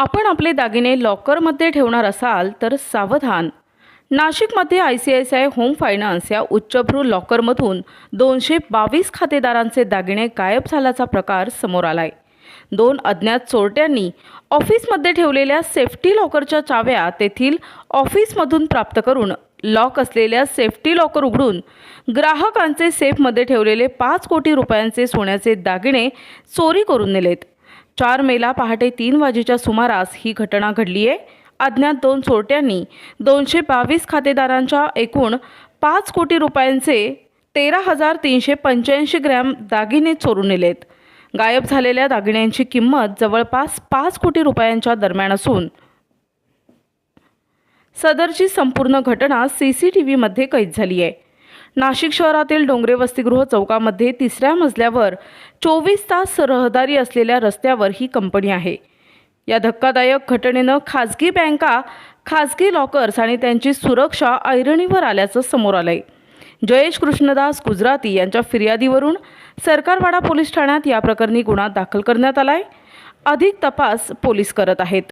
आपण आपले दागिने लॉकरमध्ये ठेवणार असाल तर सावधान. नाशिकमध्ये I C I C I home finance या उच्चभ्रू लॉकरमधून दोनशे बावीस खातेदारांचे दागिने गायब झाल्याचा प्रकार समोर आलाय. दोन अज्ञात चोरट्यांनी ऑफिसमध्ये ठेवलेल्या सेफ्टी लॉकरच्या चाव्या तेथील ऑफिसमधून प्राप्त करून लॉक असलेल्या सेफ्टी लॉकर उघडून ग्राहकांचे सेफमध्ये ठेवलेले पाच कोटी रुपयांचे सोन्याचे दागिने चोरी करून नेलेत. चार मेला पहाटे तीन वाजेच्या सुमारास ही घटना घडली आहे. अज्ञात दोन चोरट्यांनी दोनशे बावीस खातेदारांच्या एकूण पाच कोटी रुपयांचे तेरा हजार तीनशे पंच्याऐंशी ग्रॅम दागिने चोरून नेलेत. गायब झालेल्या दागिन्यांची किंमत जवळपास पाच कोटी रुपयांच्या दरम्यान असून सदरची संपूर्ण घटना सी सी टी व्हीमध्ये कैद झाली आहे. नाशिक शहरातील डोंगरे वसतिगृह चौकामध्ये तिसऱ्या मजल्यावर चोवीस तास रहदारी असलेल्या रस्त्यावर ही कंपनी आहे. या धक्कादायक घटनेनं खाजगी बँका खाजगी लॉकर्स आणि त्यांची सुरक्षा ऐरणीवर आल्याचं समोर आलंय. जयेश कृष्णदास गुजराती यांच्या फिर्यादीवरून सरकारवाडा पोलीस ठाण्यात या प्रकरणी गुन्हा दाखल करण्यात आलाय. अधिक तपास पोलीस करत आहेत.